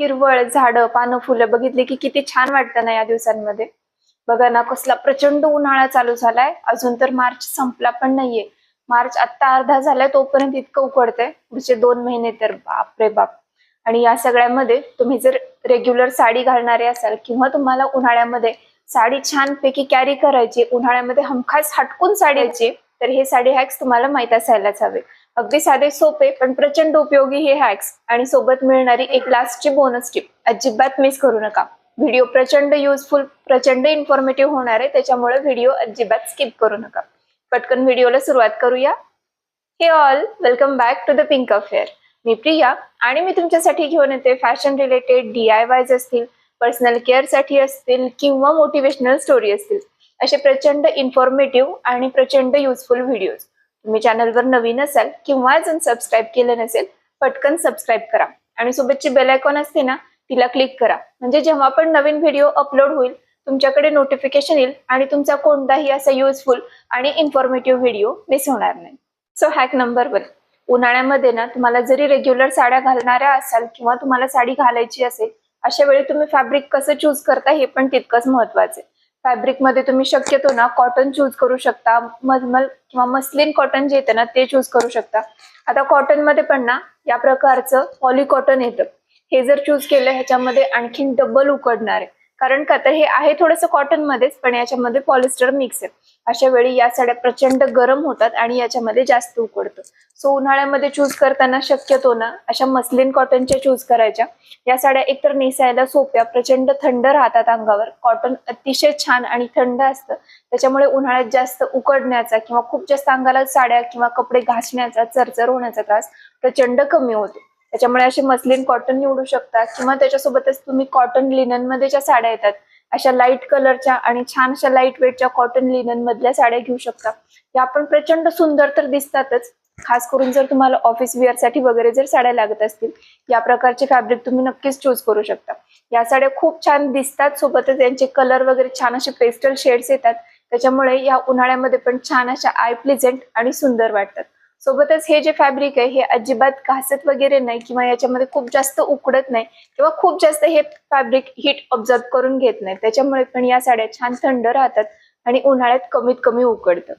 हिरवळ झाडं पानं फुलं बघितली की किती छान वाटतं ना या दिवसांमध्ये. बघा ना कसला प्रचंड उन्हाळा चालू झालाय. अजून तर मार्च संपला पण नाहीये. मार्च आत्ता अर्धा झालाय तोपर्यंत इतकं उकडतंय. पुढचे दोन महिने तर बाप रे बाप. आणि या सगळ्यामध्ये तुम्ही जर रेग्युलर साडी घालणारे असाल किंवा तुम्हाला उन्हाळ्यामध्ये साडी छान पैकी कॅरी करायची उन्हाळ्यामध्ये हमखास हटकून साडी तर हे साडी हॅक्स तुम्हाला माहीत असायलाच हवे. अगदी साधे सोपे पण प्रचंड उपयोगी हे हॅक्स आणि सोबत मिळणारी एक लास्टची बोनस टिप अजिबात मिस करू नका. व्हिडिओ प्रचंड युजफुल प्रचंड इन्फॉर्मेटिव्ह होणार आहे त्याच्यामुळे व्हिडिओ अजिबात स्किप करू नका. पटकन व्हिडिओला सुरुवात करूया. Hey all welcome back to the pink affair मी प्रिया आणि मी तुमच्यासाठी घेऊन येते fashion related D I Y's असतील पर्सनल केअरसाठी असतील किंवा मोटिवेशनल स्टोरी असतील असे प्रचंड इन्फॉर्मेटिव्ह आणि प्रचंड युजफुल व्हिडिओज तुम्ही चॅनलवर नवीन असाल किंवा अजून सबस्क्राईब केलं नसेल पटकन सबस्क्राईब करा. आणि सोबतची बेल आयकॉन असते ना तिला क्लिक करा. म्हणजे जेव्हा पण नवीन व्हिडिओ अपलोड होईल तुमच्याकडे नोटिफिकेशन येईल आणि तुमचा कोणताही असा युजफुल आणि इन्फॉर्मेटिव्ह व्हिडिओ मिस होणार नाही. सो हॅक नंबर वन उन्हाळ्यामध्ये ना तुम्हाला जरी रेग्युलर साड्या घालणाऱ्या असाल किंवा तुम्हाला साडी घालायची असेल अशा वेळी तुम्ही फॅब्रिक कसं चूज करता हे पण तितकंच महत्वाचं आहे. फॅब्रिकमध्ये तुम्ही शक्यतो ना कॉटन चूज करू शकता. मलमल किंवा मस्लिन कॉटन जे येतं ना ते चूज करू शकता. आता कॉटनमध्ये पण ना या प्रकारचं पॉली कॉटन येतं. हे जर चूज केलं ह्याच्यामध्ये आणखीन डबल उकडणार आहे. कारण का तर हे आहे थोडंसं कॉटन मध्येच पण याच्यामध्ये पॉलिस्टर मिक्स आहे. अशा वेळी या साड्या प्रचंड गरम होतात आणि याच्यामध्ये जास्त उकडतं. सो उन्हाळ्यामध्ये चूज करताना शक्यतो ना अशा मस्लिन कॉटनच्या चूज करायच्या. या साड्या एकतर नेसायला सोप्या प्रचंड थंड राहतात अंगावर. कॉटन अतिशय छान आणि थंड असतं. त्याच्यामुळे उन्हाळ्यात जास्त उकडण्याचा किंवा खूप जास्त अंगाला साड्या किंवा कपडे घासण्याचा चरचर होण्याचा त्रास प्रचंड कमी होतो. त्याच्यामुळे असे मस्लिन कॉटन निवडू शकता किंवा त्याच्यासोबतच तुम्ही कॉटन लिननमध्ये ज्या साड्या येतात अशा लाइट कलरच्या आणि छान अशा लाइट वेटच्या कॉटन लिनन मधल्या साड्या घेऊ शकता. या पण प्रचंड सुंदर तर दिसतातच. खास करून जर तुम्हाला ऑफिस वेअरसाठी वगैरे जर साड्या लागत असतील या प्रकारचे फॅब्रिक तुम्ही नक्कीच चूज करू शकता. या साड्या खूप छान दिसतात सोबतच यांचे कलर वगैरे छान असे पेस्टल शेड्स येतात. त्याच्यामुळे या उन्हाळ्यामध्ये पण छान अशा आय प्लेझेंट आणि सुंदर वाटतात. सोबतच हे जे फॅब्रिक आहे हे अजिबात घासत वगैरे नाही किंवा याच्यामध्ये खूप जास्त उकडत नाही किंवा खूप जास्त हे फॅब्रिक हीट ऑब्झर्व करून घेत नाही. त्याच्यामुळे पण या साड्या छान थंड राहतात आणि उन्हाळ्यात कमीत कमी उकडतं.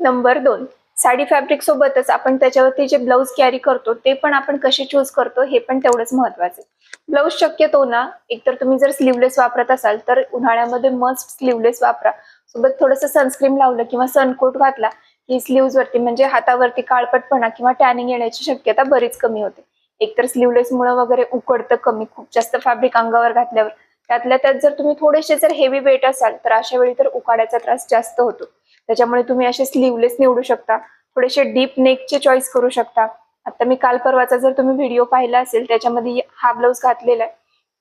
नंबर दोन साडी फॅब्रिक सोबतच आपण त्याच्यावरती जे ब्लाऊज कॅरी करतो ते पण आपण कसे चूज करतो हे पण तेवढंच महत्वाचं ब्लाऊज शक्यतो ना एकतर तुम्ही जर स्लीवलेस वापरत असाल तर उन्हाळ्यामध्ये मस्ट स्लीवलेस वापरा. सोबत थोडंसं सनस्क्रीन लावलं किंवा सनकोट घातला की स्लीव्ज वरती म्हणजे हातावरती काळपटपणा किंवा टॅनिंग येण्याची शक्यता बरीच कमी होते. एकतर स्लीवलेस मुळे वगैरे उकडतं कमी खूप जास्त फॅब्रिक अंगावर घातल्यावर. त्यातल्या त्यात जर तुम्ही थोडेसे जर हेवी वेट असाल तर अशा वेळी तर उकाड्याचा त्रास जास्त होतो. त्याच्यामुळे तुम्ही असे स्लीवलेस निवडू शकता. थोडेसे डीप नेकचे चॉईस करू शकता. आता मी काल परवाचा जर तुम्ही व्हिडिओ पाहिला असेल त्याच्यामध्ये हा ब्लाऊज घातलेला आहे.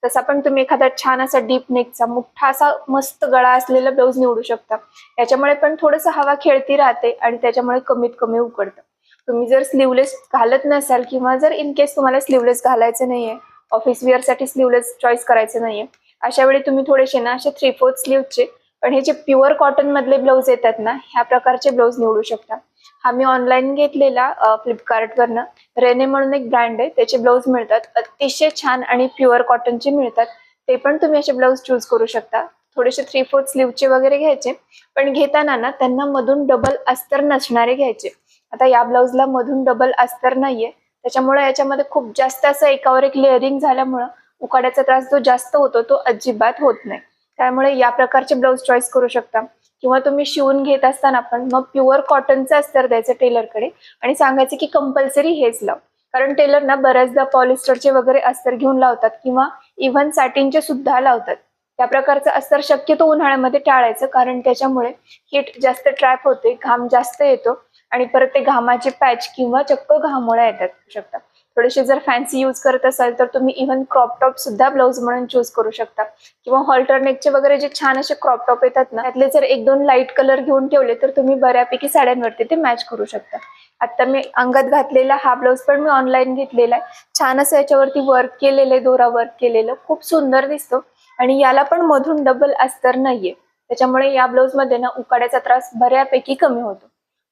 तसा पण तुम्ही एखादा छान असा डीप नेकचा मोठा असा मस्त गळा असलेला ब्लाऊज निवडू शकता. याच्यामुळे पण थोडस हवा खेळती राहते आणि त्याच्यामुळे कमीत कमी उकडतं. तुम्ही जर स्लीवलेस घालत नसाल किंवा जर इन केस तुम्हाला स्लीवलेस घालायचं नाहीये ऑफिस वेअरसाठी स्लीवलेस चॉईस करायचं नाहीये अशा वेळी तुम्ही थोडेसे ना असे थ्री फोर्थ स्लीवचे पण हे जे प्युअर कॉटन मधले ब्लाऊज येतात ना ह्या प्रकारचे ब्लाऊज निवडू शकता. हा मी ऑनलाईन घेतलेला फ्लिपकार्ट वरनं. रेने म्हणून एक ब्रँड आहे त्याचे ब्लाऊज मिळतात. अतिशय छान आणि प्युअर कॉटनचे मिळतात. ते पण तुम्ही असे ब्लाऊज चूज करू शकता. थोडेसे थ्री फोर्थ स्लीवचे वगैरे घ्यायचे. पण घेताना ना त्यांना मधून डबल अस्तर नसणारे घ्यायचे. आता या ब्लाऊजला मधून डबल अस्तर नाहीये. त्याच्यामुळे याच्यामध्ये खूप जास्त असं एकावर एक लेअरिंग झाल्यामुळं उकाड्याचा त्रास जो जास्त होतो तो अजिबात होत नाही. त्यामुळे या प्रकारचे ब्लाऊज चॉईस करू शकता. किंवा तुम्ही शिवून घेत असताना पण मग प्युअर कॉटनचं अस्तर द्यायचं टेलरकडे आणि सांगायचं की कंपल्सरी हेच लाव. कारण टेलर ना बऱ्याचदा पॉलिस्टरचे वगैरे अस्तर घेऊन लावतात किंवा इव्हन सॅटिनचे सुद्धा लावतात. त्या प्रकारचं अस्तर शक्यतो उन्हाळ्यामध्ये टाळायचं कारण त्याच्यामुळे हीट जास्त ट्रॅप होते घाम जास्त येतो आणि परत ते घामाचे पॅच किंवा चक्क घामोळ्या येतात. शकतात थोडेसे जर फॅन्सी यूज करत असाल तर तुम्ही इव्हन क्रॉप टॉप सुद्धा ब्लाऊज म्हणून चूज करू शकता. किंवा हॉल्टरनेकचे वगैरे जे छान असे क्रॉप टॉप येतात ना त्यातले जर एक दोन लाइट कलर घेऊन ठेवले तर तुम्ही बऱ्यापैकी साड्यांवरती ते मॅच करू शकता. आता मी अंगात घातलेला हा ब्लाऊज पण मी ऑनलाईन घेतलेला आहे. छान असं याच्यावरती वर्क केलेलं आहे दोरा वर्क केलेलं. खूप सुंदर दिसतो. आणि याला पण मधून डबल अस्तर नाहीये. त्याच्यामुळे या ब्लाऊजमध्ये ना उकाड्याचा त्रास बऱ्यापैकी कमी होतो.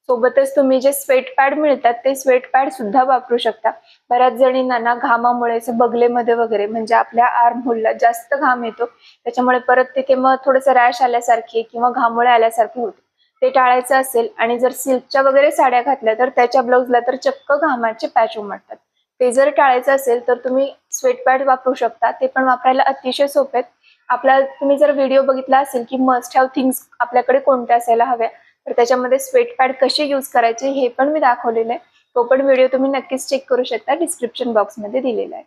सोबतच तुम्ही जे स्वेट पॅड मिळतात ते स्वेट पॅड सुद्धा वापरू शकता. बऱ्याच जणींना ना घामामुळे असं बगलेमध्ये वगैरे म्हणजे आपल्या आर्म होलला जास्त घाम येतो. त्याच्यामुळे परत तिथे मग थोडंसं रॅश आल्यासारखे किंवा घामोळे आल्यासारखे होते. ते टाळायचं असेल आणि जर सिल्कच्या वगैरे साड्या घातल्या तर त्याच्या ब्लाऊजला तर चक्क घामाचे पॅच उमटतात. ते जर टाळायचं असेल तर तुम्ही स्वेट पॅड वापरू शकता. ते पण वापरायला अतिशय सोपे आहेत. आपला तुम्ही जर व्हिडिओ बघितला असेल की मस्ट हॅव थिंग्स आपल्याकडे कोणत्या असायला हव्या तर त्याच्यामध्ये स्वेट पॅड कसे यूज करायचे हे पण मी दाखवलेलं आहे. तो पण व्हिडिओ तुम्ही नक्कीच चेक करू शकता. डिस्क्रिप्शन बॉक्समध्ये दिलेला आहे.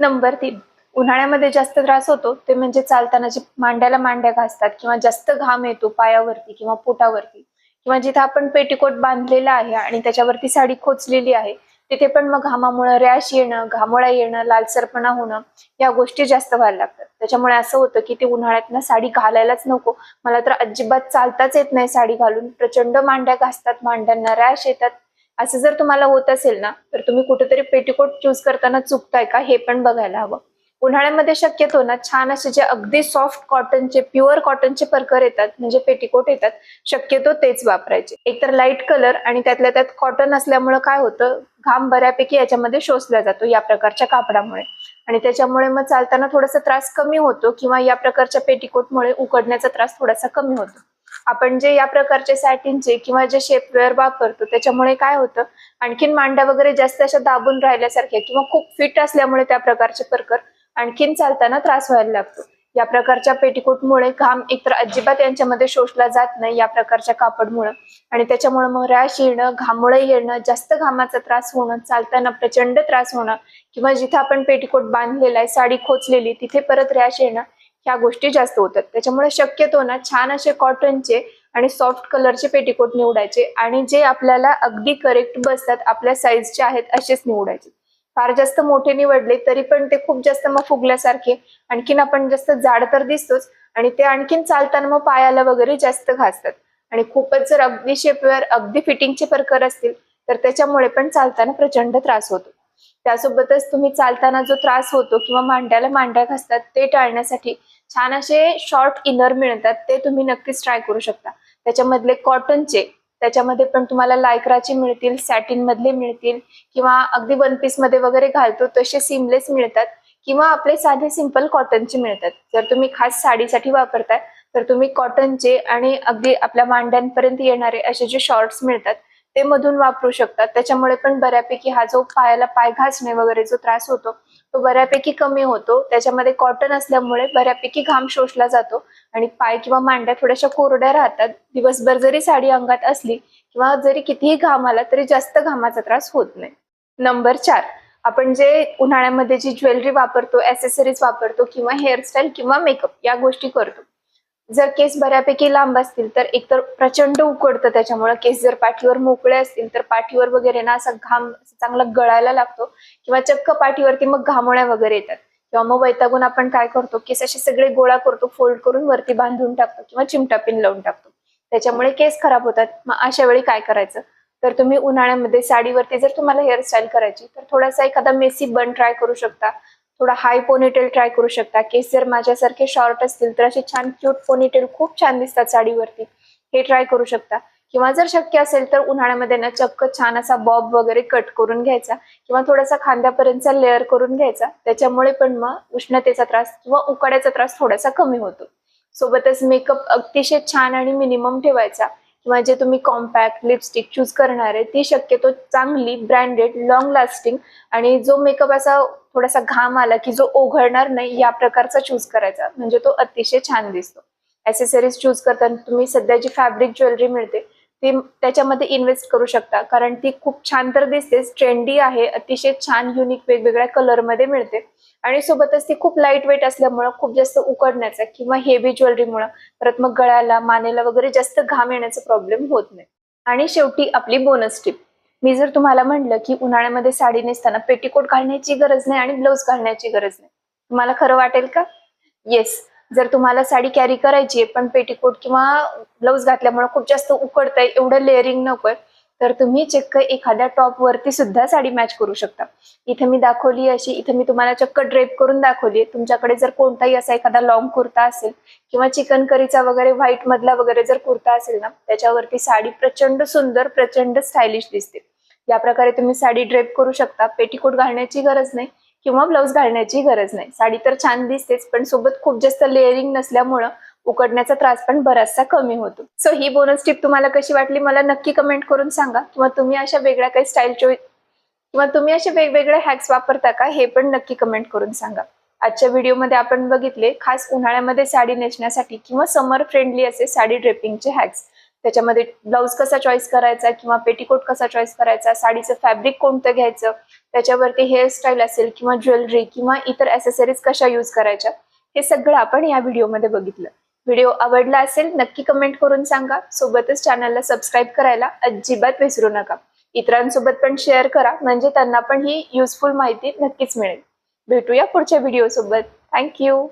नंबर तीन. उन्हाळ्यामध्ये जास्त त्रास होतो ते म्हणजे चालताना जे मांड्याला मांड्या घासतात किंवा जास्त घाम येतो पायावरती किंवा पोटावरती किंवा जिथे आपण पेटीकोट बांधलेला आहे आणि त्याच्यावरती साडी खोचलेली आहे तिथे पण मग घामामुळं रॅश येणं घामोळा येणं लालसरपणा होणं या गोष्टी जास्त व्हायला लागतात. त्याच्यामुळे असं होतं की ते उन्हाळ्यात ना साडी घालायलाच नको. मला तर अजिबात चालताच येत नाही साडी घालून. प्रचंड मांड्या घासतात मांड्यांना रॅश येतात. असं जर तुम्हाला होत असेल ना तर तुम्ही कुठेतरी पेटीकोट चूज करताना चुकताय का हे पण बघायला हवं. उन्हाळ्यामध्ये शक्यतो ना छान असे जे अगदी सॉफ्ट कॉटनचे प्युअर कॉटनचे परकर येतात म्हणजे पेटीकोट येतात शक्यतो तेच वापरायचे. एकतर लाइट कलर आणि त्यातल्या त्यात कॉटन असल्यामुळे काय होतं घाम बऱ्यापैकी याच्यामध्ये शोषला जातो या प्रकारच्या कापडामुळे. आणि त्याच्यामुळे मग चालताना थोडासा त्रास कमी होतो किंवा या प्रकारच्या पेटीकोटमुळे उकडण्याचा त्रास थोडासा कमी होतो. आपण जे या प्रकारचे सॅटिनचे किंवा जे शेपवेअर वापरतो त्याच्यामुळे काय होतं आणखीन मांड्या वगैरे जास्त अशा दाबून राहिल्यासारख्या किंवा खूप फिट असल्यामुळे त्या प्रकारचे परकर आणखीन चालताना त्रास व्हायला लागतो. या प्रकारच्या पेटीकोटमुळे घाम एकतर अजिबात यांच्यामध्ये शोषला जात नाही या प्रकारच्या कापडमुळे. आणि त्याच्यामुळे मग रॅश येणं घामोळे येणं जास्त घामाचा त्रास होणं चालताना प्रचंड त्रास होणं किंवा जिथे आपण पेटीकोट बांधलेला आहे साडी खोचलेली तिथे परत रॅश येणं ह्या गोष्टी जास्त होतात. त्याच्यामुळे शक्यतो ना छान असे कॉटनचे आणि सॉफ्ट कलरचे पेटीकोट निवडायचे आणि जे आपल्याला अगदी करेक्ट बसतात आपल्या साईजचे आहेत असेच निवडायचे. फार जास्त मोठे निवडले तरी पण ते खूप जास्त मग फुगल्यासारखे. आणखीन आपण जास्त जाड तर दिसतोच आणि ते आणखीन चालताना मग पायाला वगैरे जास्त घासतात. आणि खूपच जर अगदी शेपवेअर अगदी फिटिंगचे प्रकार असतील तर त्याच्यामुळे पण चालताना प्रचंड त्रास होतो. त्यासोबतच तुम्ही चालताना जो त्रास होतो किंवा मांड्याला मांड्या घासतात ते टाळण्यासाठी छान असे शॉर्ट इनर मिळतात ते तुम्ही नक्कीच ट्राय करू शकता. त्याच्यामधले कॉटनचे त्याच्यामध्ये पण तुम्हाला लायक्राचे मिळतील सॅटिन मधले मिळतील किंवा अगदी वन पीसमध्ये वगैरे घालतो तसे सिमलेस मिळतात किंवा आपले साधे सिंपल कॉटनचे मिळतात. जर तुम्ही खास साडीसाठी वापरताय तर तुम्ही कॉटनचे आणि अगदी आपल्या मांड्यांपर्यंत येणारे असे जे शॉर्ट्स मिळतात ते मधून वापरू शकतात. त्याच्यामुळे पण बऱ्यापैकी हा जो पायाला पाय घासणे वगैरे जो त्रास होतो तो बऱ्यापैकी कमी होतो. त्याच्यामध्ये कॉटन असल्यामुळे बऱ्यापैकी घाम शोषला जातो आणि पाय किंवा मांड्या थोड्याशा कोरड्या राहतात. दिवसभर जरी साडी अंगात असली किंवा जरी कितीही घाम आला तरी जास्त घामाचा त्रास होत नाही. नंबर चार आपण जे उन्हाळ्यामध्ये जी ज्वेलरी वापरतो ऍसेसरीज वापरतो किंवा हेअरस्टाईल किंवा मेकअप या गोष्टी करतो. जर केस बऱ्यापैकी लांब असतील तर एकतर प्रचंड उकडतं त्याच्यामुळे. केस जर पाठीवर मोकळे असतील तर पाठीवर वगैरे ना असा घाम चांगला गळायला लागतो किंवा चक्क पाठीवरती मग घामोळ्या वगैरे येतात. किंवा मग वैतागून आपण काय करतो केस असे सगळे गोळा करतो फोल्ड करून वरती बांधून टाकतो किंवा चिमटा पिन लावून टाकतो. त्याच्यामुळे केस खराब होतात. मग अशा वेळी काय करायचं? तर तुम्ही उन्हाळ्यामध्ये साडीवरती जर तुम्हाला हेअरस्टाईल करायची तर थोडासा एखादा मेसी बन ट्राय करू शकता. थोडा हाय पोनीटेल ट्राय करू शकता. केस जर माझ्यासारखे शॉर्ट असतील तर असे छान क्यूट पोनीटेल खूप छान दिसतात साडीवरती. हे ट्राय करू शकता. किंवा जर शक्य असेल तर उन्हाळ्यामध्ये ना चक्क छान असा बॉब वगैरे कट करून घ्यायचा. किंवा थोडासा खांद्यापर्यंतचा लेअर करून घ्यायचा. त्याच्यामुळे पण मग उष्णतेचा त्रास किंवा उकाड्याचा त्रास थोडासा कमी होतो. सोबतच मेकअप अतिशय छान आणि मिनिमम ठेवायचा. किंवा जे तुम्ही कॉम्पॅक्ट लिपस्टिक चूज करणार आहे ती शक्यतो चांगली ब्रँडेड लॉंग लास्टिंग आणि जो मेकअप असा थोडासा घाम आला की जो ओघळणार नाही या प्रकारचा चूज करायचा. म्हणजे तो अतिशय छान दिसतो. ऍसेसरीज चूज करताना तुम्ही सध्या जी फॅब्रिक ज्वेलरी मिळते ती त्याच्यामध्ये इन्व्हेस्ट करू शकता. कारण ती खूप छान तर दिसतेच ट्रेंडी आहे अतिशय छान युनिक वेगवेगळ्या कलरमध्ये मिळते. आणि सोबतच ती खूप लाइट वेट असल्यामुळं खूप जास्त उकडण्याचा किंवा हेवी ज्वेलरीमुळं परत मग गळ्याला मानेला वगैरे जास्त घाम येण्याचा प्रॉब्लेम होत नाही. आणि शेवटी आपली बोनस टिप मी जर तुम्हाला म्हणलं की उन्हाळ्यामध्ये साडी नेसताना पेटीकोट घालण्याची गरज नाही आणि ब्लाऊज घालण्याची गरज नाही. तुम्हाला खरं वाटेल का? येस जर तुम्हाला साडी कॅरी करायची आहे पण पेटीकोट किंवा ब्लाऊज घातल्यामुळे खूप जास्त उकडतंय एवढं लेअरिंग नकोय तर तुम्ही चक्क एखाद्या टॉप वरती सुद्धा साडी मॅच करू शकता. इथे मी दाखवली अशी इथे मी तुम्हाला चक्क ड्रेप करून दाखवली तुमच्याकडे जर कोणताही असा एखादा लॉंग कुर्ता असेल किंवा चिकन करीचा वगैरे व्हाईट मधला वगैरे जर कुर्ता असेल ना त्याच्यावरती साडी प्रचंड सुंदर प्रचंड स्टायलिश दिसते. या प्रकारे तुम्ही साडी ड्रेप करू शकता. पेटीकोट घालण्याची गरज नाही. किंवा ब्लाऊज घालण्याची गरज नाही. साडी तर छान दिसतेच पण सोबत खूप जास्त लेअरिंग नसल्यामुळं उकडण्याचा त्रास पण बराचसा कमी होतो. सो ही बोनस टिप तुम्हाला कशी वाटली मला नक्की कमेंट करून सांगा. किंवा तुम्ही अशा वेगळ्या काही स्टाईल चॉईस किंवा तुम्ही असे वेगवेगळे हॅक्स वापरता का हे पण नक्की कमेंट करून सांगा. आजच्या व्हिडिओमध्ये आपण बघितले खास उन्हाळ्यामध्ये साडी नेसण्यासाठी किंवा समर फ्रेंडली असे साडी ड्रेपिंगचे हॅक्स त्याच्यामध्ये ब्लाऊज कसा चॉईस करायचा किंवा पेटीकोट कसा चॉईस करायचा साडीचं फॅब्रिक कोणतं घ्यायचं त्याच्यावरती हेअरस्टाईल असेल किंवा ज्वेलरी किंवा इतर ॲसेसरीज कशा यूज करायच्या हे सगळं आपण या व्हिडिओमध्ये बघितलं. व्हिडिओ आवडला असेल नक्की कमेंट करून सांगा. सोबतच चॅनलला सबस्क्राईब करायला अजिबात विसरू नका. इतरांसोबत पण शेअर करा म्हणजे त्यांना पण ही युजफुल माहिती नक्कीच मिळेल. भेटूया पुढच्या व्हिडिओ सोबत. थँक्यू